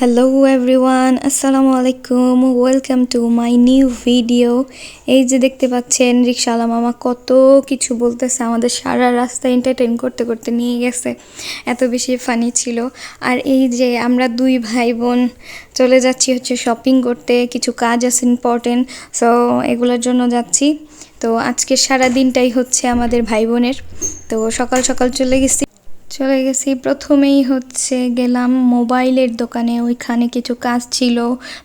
Hello everyone আসসালামু আলাইকুম welcome to my new video এই যে দেখতে পাচ্ছেন রিক্সাওয়ালা মামা কত কিছু বলতেছে আমাদের সারা রাস্তা এন্টারটেন করতে করতে নিয়ে গেছে। এত বেশি ফানি ছিল। আর এই যে আমরা দুই ভাই বোন চলে যাচ্ছি হচ্ছে শপিং করতে, কিছু কাজ আছে ইম্পর্টেন্ট সো এগুলোর জন্য যাচ্ছি। তো আজকে সারা দিনটাই হচ্ছে আমাদের ভাই বোনের তো সকাল সকাল চলে গেছি। চলে গেছি। প্রথমেই হচ্ছে গেলাম মোবাইলের দোকানে। ওইখানে কিছু কাজ ছিল,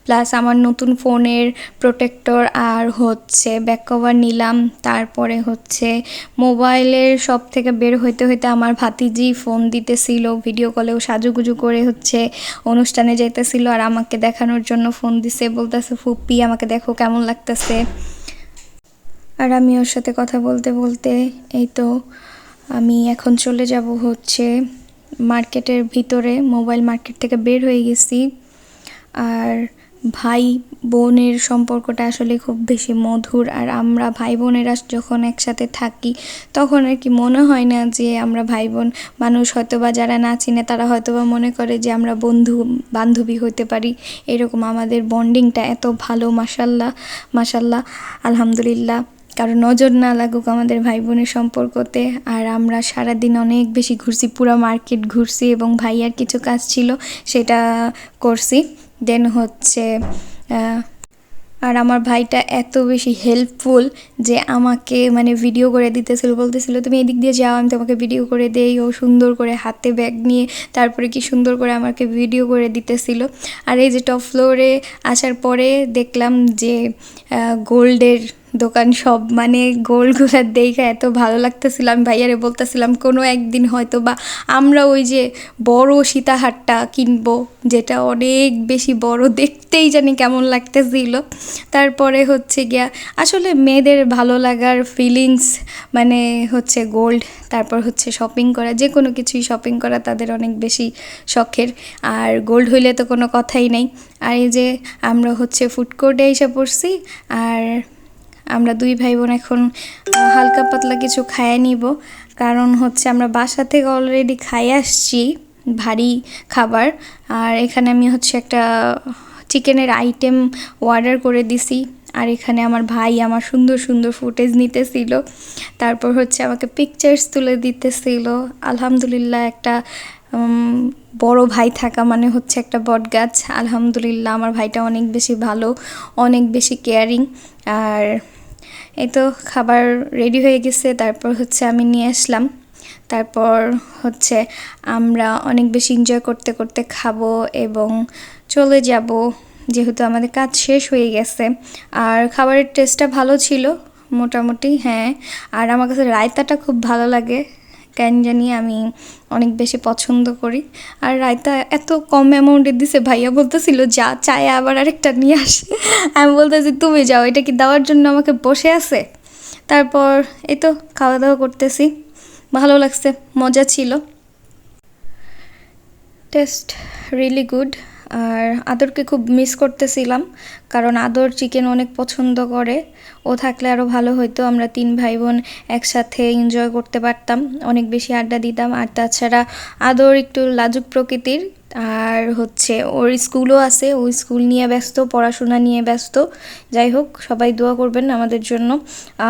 প্লাস আমার নতুন ফোনের প্রোটেক্টর আর হচ্ছে ব্যাক কভার নিলাম। তারপরে হচ্ছে মোবাইলের সব থেকে বের হইতে হইতে আমার ভাতিজি ফোন দিতেছিল। ভিডিও কলেও সাজুগুজু করে হচ্ছে অনুষ্ঠানে যাইতেছিল আর আমাকে দেখানোর জন্য ফোন দিছে। বলতেছে, ফুপি, আমাকে দেখো কেমন লাগতেছে? আর আমি ওর সাথে কথা বলতে বলতে এই তো আমি এখন চলে যাব হচ্ছে মার্কেটের ভিতরে, মোবাইল মার্কেট থেকে বের হয়ে গেছি। আর ভাই বোনের সম্পর্কটা আসলে খুব বেশি মধুর, আর আমরা ভাই বোনেরা যখন একসাথে থাকি, তখন আর কি মনে হয় না যে আমরা ভাই বোন মানুষ হয়তো বা যারা না চিনে, তারা হয়তো বা মনে করে যে আমরা বন্ধু, বান্ধবী হতে পারি। এরকম আমাদের বন্ডিংটা এত ভালো মাসাল্লাহ মাসাল্লাহ আলহামদুলিল্লাহ। কারও নজর না লাগুক আমাদের ভাই বোনের সম্পর্কতে। আর আমরা সারাদিন অনেক বেশি ঘুরছি, পুরো মার্কেট ঘুরছি এবং ভাইয়ার কিছু কাজ ছিল সেটা করছি। দেন হচ্ছে আর আমার ভাইটা এত বেশি হেল্পফুল যে আমাকে মানে ভিডিও করে দিতেছিল, বলতেছিল, তুমি এদিক দিয়ে যাও, আমি তোমাকে ভিডিও করে দেই। ও সুন্দর করে হাতে ব্যাগ নিয়ে তারপরে কি সুন্দর করে আমাকে ভিডিও করে দিতেছিল। আর এই যে টপ ফ্লোরে আসার পরে দেখলাম যে গোল্ডের দোকান সব মানে গোলগুলো দেখে এত ভালো লাগতেছিল আমি ভাইয়ারে বলতেছিলাম, কোনো একদিন হয়তো বা আমরা ওই যে বড় সীতাহারটা কিনবো, যেটা অনেক বেশি বড়, দেখতেই জানি কেমন লাগতেছিল। তারপরে হচ্ছে গিয়া, আসলে মেয়েদের ভালো লাগার ফিলিংস মানে হচ্ছে গোল্ড তারপর হচ্ছে শপিং করা, যে কোনো কিছুই শপিং করা তাদের অনেক বেশি শখের, আর গোল্ড হইলে তো কোনো কথাই নেই। আর এই যে আমরা হচ্ছে ফুড কোর্টে এসে পড়ছি, আর আমরা দুই ভাই বোন এখন হালকা পাতলা কিছু খাইয়ে নিব। কারণ হচ্ছে আমরা বাসা থেকে অলরেডি খাই আসছি ভারী খাবার। আর এখানে আমি হচ্ছে একটা চিকেনের আইটেম অর্ডার করে দিছি। আর এখানে আমার ভাই আমার সুন্দর সুন্দর ফুটেজ নিতেছিল। তারপর হচ্ছে আমাকে পিকচার্স তুলে দিতেছিল। আলহামদুলিল্লাহ একটা বড় ভাই থাকা মানে হচ্ছে একটা বট গাছ আলহামদুলিল্লাহ, আমার ভাইটা অনেক বেশি ভালো, অনেক বেশি কেয়ারিং আর এই তো খাবার রেডি হয়ে গেছে, তারপর হচ্ছে আমি নিয়ে আসলাম। তারপর হচ্ছে আমরা অনেক বেশি এনজয় করতে করতে খাব এবং চলে যাব। যেহেতু আমাদের কাজ শেষ হয়ে গেছে, আর খাবারের টেস্টটা ভালো ছিল, মোটামুটি হ্যাঁ। আর আমার কাছে রায়তাটা খুব ভালো লাগে। কেন জানি আমি অনেক বেশি পছন্দ করি। আর রায়তা এত কম অ্যামাউন্টে দিছে, ভাইয়া বলতেছিল, যা চায় আবার আরেকটা নিয়ে আসে। আমি বলতেছি, তুমি যাও, এটা কি দেওয়ার জন্য আমাকে বসে আছে? তারপর এই তো খাওয়া দাওয়া করতেছি। ভালো লাগছে, মজা ছিল। টেস্ট রিয়েলি গুড আর আদরকে খুব মিস করতেছিলাম, কারণ আদর চিকেন অনেক পছন্দ করে। ও থাকলে আরও ভালো হতো আমরা তিন ভাই বোন একসাথে এনজয় করতে পারতাম, অনেক বেশি আড্ডা দিতাম। আর তাছাড়া আদর একটু লাজুক প্রকৃতির, আর হচ্ছে ওর স্কুলও আছে ওই স্কুল নিয়ে ব্যস্ত, পড়াশোনা নিয়ে ব্যস্ত। যাই হোক, সবাই দোয়া করবেন আমাদের জন্য।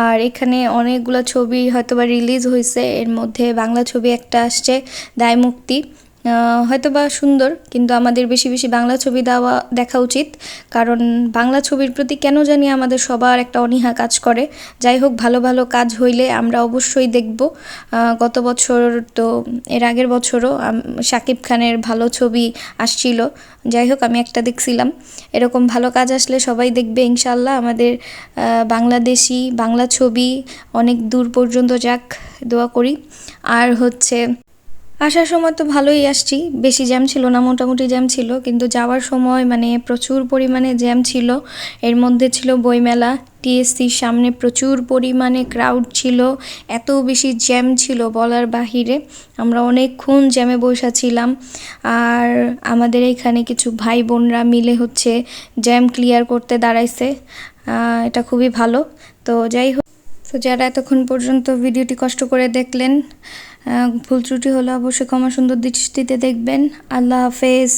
আর এখানে অনেকগুলো ছবি হয়তোবা রিলিজ হয়েছে এর মধ্যে বাংলা ছবি একটা আসছে, দায় মুক্তি। হয়তো বা সুন্দর, কিন্তু আমাদের বেশি বেশি বাংলা ছবি দেওয়া, দেখা উচিত। কারণ বাংলা ছবির প্রতি কেন জানি আমাদের সবার একটা অনীহা কাজ করে। যাই হোক, ভালো ভালো কাজ হইলে আমরা অবশ্যই দেখব। গত বছর তো, এর আগের বছরও শাকিব খানের ভালো ছবি আসছিল। যাই হোক, আমি একটা দেখছিলাম। এরকম ভালো কাজ আসলে সবাই দেখবে ইনশাল্লাহ আমাদের বাংলাদেশি বাংলা ছবি অনেক দূর পর্যন্ত যাক, দোয়া করি। আর হচ্ছে আসার সময় তো ভালোই আসছি। বেশি জ্যাম ছিল না, মোটামুটি জ্যাম ছিল। কিন্তু যাওয়ার সময় মানে প্রচুর পরিমাণে জ্যাম ছিল। এর মধ্যে ছিল বইমেলা, টিএসসির সামনে প্রচুর পরিমাণে ক্রাউড ছিল। এত বেশি জ্যাম ছিল বলার বাহিরে। আমরা অনেকক্ষণ জ্যামে বসা ছিলাম। আর আমাদের এখানে কিছু ভাই বোনরা মিলে হচ্ছে জ্যাম ক্লিয়ার করতে দাঁড়াইছে। এটা খুবই ভালো। তো যাই হোক। তো যারা এতক্ষণ পর্যন্ত ভিডিওটি কষ্ট করে দেখলেন ভুল ত্রুটি হলে অবশ্যই ক্ষমা সুন্দর দৃষ্টিতে দেখবেন। আল্লাহ হাফেজ।